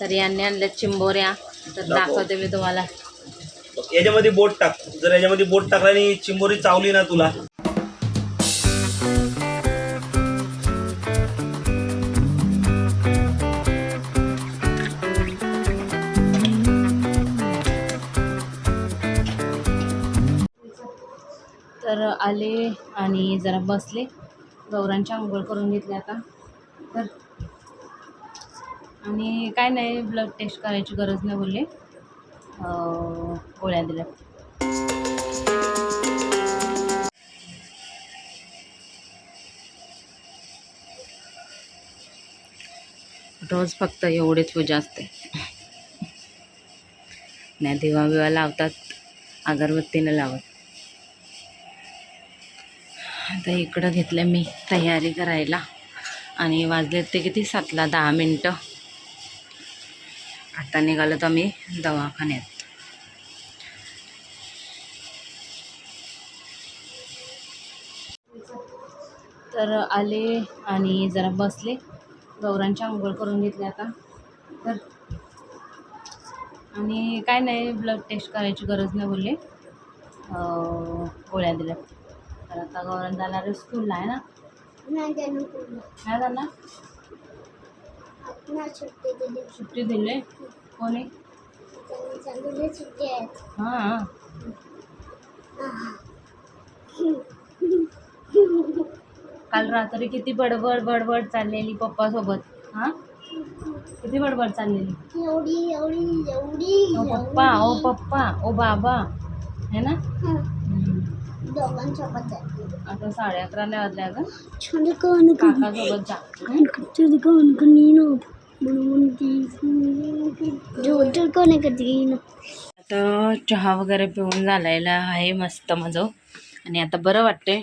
तर यांनी आणल्या चिंबोऱ्या. तर दाखव. दाखवते मी तुम्हाला. याच्यामध्ये बोट टाक. जर याच्यामध्ये बोट टाकला आणि चिंबोरी चावली ना तुला. तर आले आणि जरा बसले. गौरांची आंघोळ करून घेतले आता. तर आणि काय नाही ब्लड टेस्ट करायची गरज नाही बोलले. गोळ्या दिल्या रोज फक्त एवढीच पूजा असते नाही दिवा बिवा लावतात अगरबत्तीनं लावत. आता इकडं घेतलं मी तयारी करायला. आणि वाजले ते किती? सातला दहा मिनटं. आता निघालो तर मी दवाखान्यात. तर आले आणि जरा बसले. गौरांची आंघोळ करून घेतले आता. तर आणि काय नाही ब्लड टेस्ट करायची गरज नाही बोलले. अं, गोळ्या दिल्या तर आता गौरव जाणार आहे स्कूलला आहे ना? नाही जाणार आपणा सुट्टी दिली. सुट्टी दिली. कोणी? हां. काल रात्री किती बडबड बडबड चाललेली पप्पासोबत हां? किती बडबड चाललेली? एवढी एवढी एवढी ओ पप्पा ओ पप्पा ओ बाबा है ना? हं. दोघांसोबत आता साडे अकरा नाही वाजल्या का? काकासोबत जा. आता चहा वगैरे पिऊन झालेला आहे मस्त माझं आणि आता बरं वाटतंय.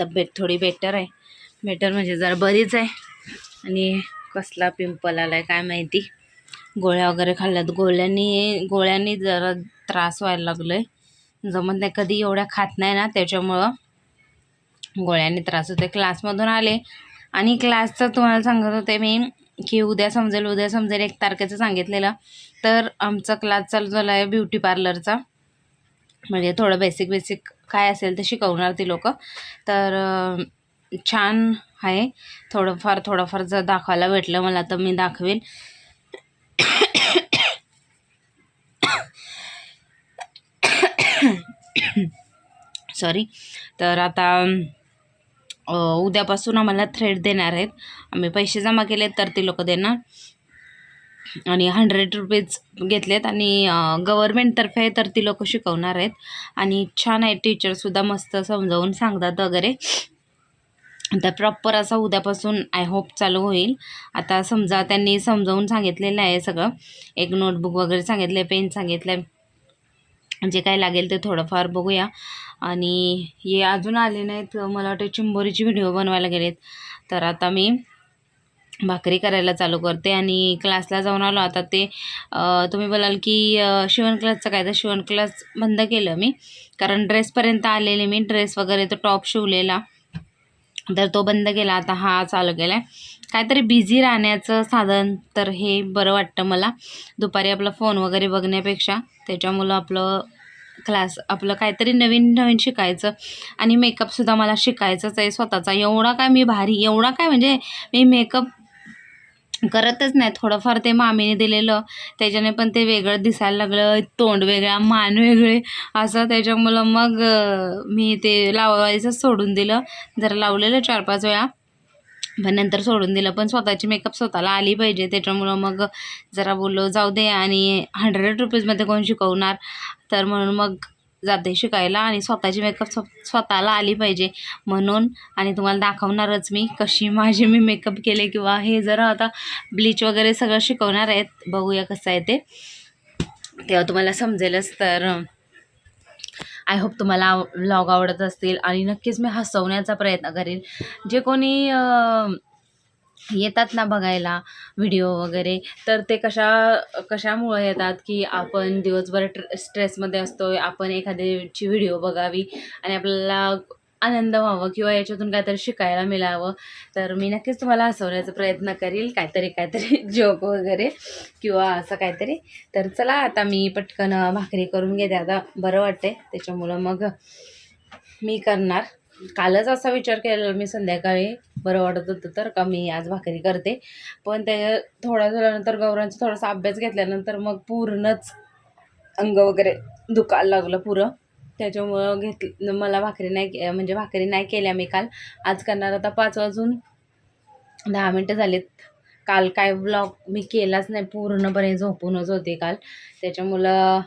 तब्येत थोडी बेटर आहे. बेटर म्हणजे जरा बरीच आहे. आणि कसला पिंपल आला आहे काय माहिती. गोळ्या वगैरे खाल्ल्यात. गोळ्यांनी गोळ्यांनी जरा त्रास व्हायला लागलो आहे जमत नाही. कधी एवढ्या खात नाही ना त्याच्यामुळं गोळ्यांनी त्रास होते क्लासमधून आले. आणि क्लासचं तुम्हाला सांगत होते मी की उद्या समजेल उद्या समजेल एक तारखेचं सांगितलेलं तर आमचा क्लास चालू झाला आहे ब्युटी पार्लरचा म्हणजे थोडं बेसिक बेसिक काय असेल ते शिकवणार ती लोकं तर छान आहे थोडंफार थोडंफार जर दाखवायला भेटलं मला तर मी दाखवेन सॉरी तर आता उद्यापासून आम्हाला थ्रेड देणार आहेत. आम्ही पैसे जमा केले तर ते लोक देणार. आणि हंड्रेड रुपीज घेतलेत आणि गव्हर्मेंटतर्फे तर ती लोक शिकवणार आहेत. आणि छान आहे टीचरसुद्धा मस्त समजावून सांगतात वगैरे. तर प्रॉपर असा उद्यापासून आय होप चालू होईल. आता समजा त्यांनी समजावून सांगितलेलं आहे सगळं. एक नोटबुक वगैरे सांगितलं आहे पेन सांगितलं आहे जे काय लागेल ते थोडंफार बघूया. आणि हे अजून आले नाहीत मला वाटतं चिंबोरीची व्हिडिओ बनवायला गेलेत. तर आता मी भाकरी करायला चालू करते आणि क्लासला जाऊन आलो. आता ते तुम्ही बोलाल की शिवण क्लासचं काय? तर शिवण क्लास बंद केलं मी. कारण ड्रेसपर्यंत आलेले मी. ड्रेस वगैरे तो टॉप शिवलेला. तर तो बंद केला. आता हा चालू केला आहे काहीतरी बिझी राहण्याचं साधन तर हे बरं वाटतं मला. दुपारी आपला फोन वगैरे बघण्यापेक्षा त्याच्यामुळं आपलं क्लास आपलं काहीतरी नवीन नवीन शिकायचं आणि मेकअपसुद्धा मला शिकायचंच आहे स्वतःचा. एवढा काय मी भारी एवढा काय म्हणजे मी मेकअप करतच नाही. थोडंफार ते मामीने दिलेलं त्याच्याने पण ते वेगळं दिसायला लागलं तोंड वेगळा मान वेगळे असं त्याच्यामुळं मग मी ते लावायचं सोडून दिलं. जरा लावलेलं चार पाच वेळा. पण नंतर सोडून दिलं. पण स्वतःची मेकअप स्वतःला आली पाहिजे. त्याच्यामुळं मग जरा बोललो जाऊ दे आणि हंड्रेड रुपीजमध्ये कोण शिकवणार? तर म्हणून मग जाते शिकायला आणि स्वतःची मेकअप स्व स्वतःला आली पाहिजे. म्हणून आणि तुम्हाला दाखवणारच मी कशी माझी मी मेकअप केले किंवा हे जरा आता ब्लीच वगैरे सगळं शिकवणार आहेत बघूया कसं आहे ते. तेव्हा तुम्हाला समजेलच तर आय होप तुम्हाला व्लॉग आवडत असतील. आणि नक्कीच मी हसवण्याचा प्रयत्न करेन. जे कोणी येतात ना बघायला व्हिडिओ वगैरे तर ते कशा कशामुळं येतात की आपण दिवसभर ट्र स्ट्रेसमध्ये असतो आपण एखाद्याची व्हिडिओ बघावी आणि आपल्याला आनंद व्हावं किंवा याच्यातून काहीतरी शिकायला मिळावं. तर मी नक्कीच तुम्हाला हसवण्याचा प्रयत्न करील काहीतरी काहीतरी जोक वगैरे किंवा असं काहीतरी. तर चला आता मी पटकन भाकरी करून घेते. आता बरं वाटते त्याच्यामुळं मग मी करणार. कालच असा विचार केलेला मी संध्याकाळी बरं वाटत होतं तर का मी आज भाकरी करते. पण ते थोडा झाल्यानंतर गौरांचा थोडासा अभ्यास घेतल्यानंतर मग पूर्णच अंग वगैरे दुखायला लागलं पुरं. त्याच्यामुळं घेत मला भाकरी नाही के- म्हणजे भाकरी नाही केल्या मी काल. आज करणार आता पाच वाजून दहा मिनटं झालीत. काल काय ब्लॉग मी केलाच नाही पूर्णपणे झोपूनच होते काल. त्याच्यामुळं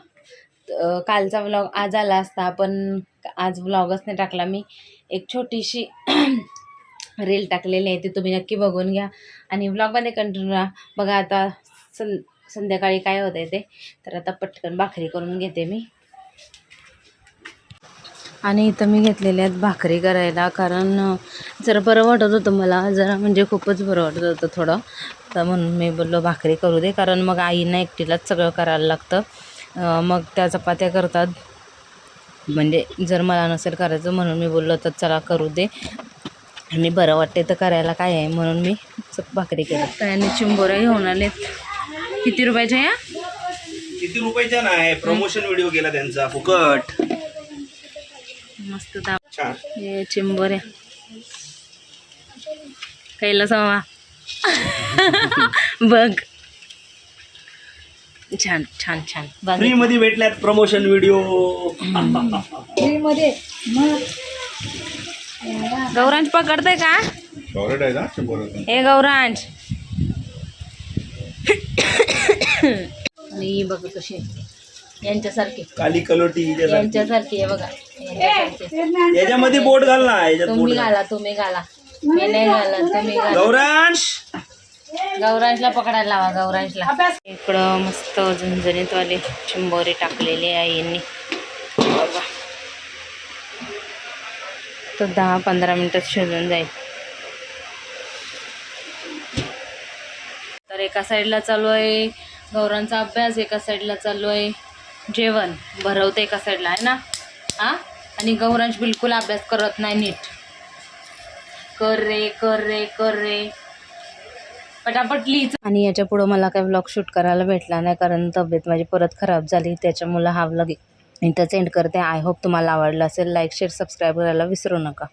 कालचा व्लॉग आज आला असता पण आज व्लॉगच नाही टाकला मी. एक छोटीशी रील टाकलेली आहे ती तुम्ही नक्की बघून घ्या. आणि व्लॉगमध्ये कंटिन्यू राहा. बघा आता सं संध्याकाळी काय होतं आहे ते. तर आता पटकन भाकरी करून घेते मी. आणि इथं मी घेतलेल्या आहेत भाकरी करायला. कारण जरा बरं वाटत होतं मला. जरा म्हणजे खूपच बरं वाटत होतं थोडं. तर म्हणून मी बोललो भाकरी करू दे. कारण मग आईनं एकटीलाच सगळं करायला लागतं. मग त्या चपात्या करतात. म्हणजे जर मला नसेल करायचं म्हणून मी बोललो तर चला करू दे. आणि बरं वाटते तर करायला काय आहे म्हणून मी च- भाकरी केली. त्याने चिंबोऱ्या घेऊन आलेत. किती रुपयाच्या या? किती रुपयाच्या नाही प्रमोशन व्हिडिओ केला त्यांचा. फुकट. मस्त छान. हे चिंबोऱ्या. कैला समा बघ. छान छान छान. बघ. फ्री मध्ये भेटल्यात प्रमोशन व्हिडिओ गौरांश पकडतंय का? फेवरेट आहे ना शंभर रुपये हे गौरांश. आणि ही बघ कशी. यांच्यासारखी. काली कलोटी. यांच्यासारखी आहे बघा. यांच्यासारखी याच्यामध्ये बोट घाल ना याच्यात तुम्ही घाल. घाला तुम्ही घाला. मी नाही घाला तुम्ही घाला. गौरांश! गौरांशला पकडायला लावा गौरांशला. इकडं मस्त झणझणीतवाले चिंबोरी टाकलेली आहे यांनी. बघा. तर दहा पंधरा मिनटात शिजून जाईल. तर एका साईडला चालू आहे. गौरांचा अभ्यास एका साईडला चालू आहे. जेवण भरवते एका साईडला आहे ना? हा? आणि गौरांश बिलकुल अभ्यास करत नाही नीट. कर रे कर रे कर रे. पटापट लिहिच. आणि याच्या पुढं मला काही ब्लॉग शूट करायला भेटला नाही कारण तब्येत माझी परत खराब झाली त्याच्यामुळं हा ब्लॉग इथं सेंड करते. आय होप तुम्हाला आवडला असेल लाईक शेअर सबस्क्राईब करायला विसरू नका.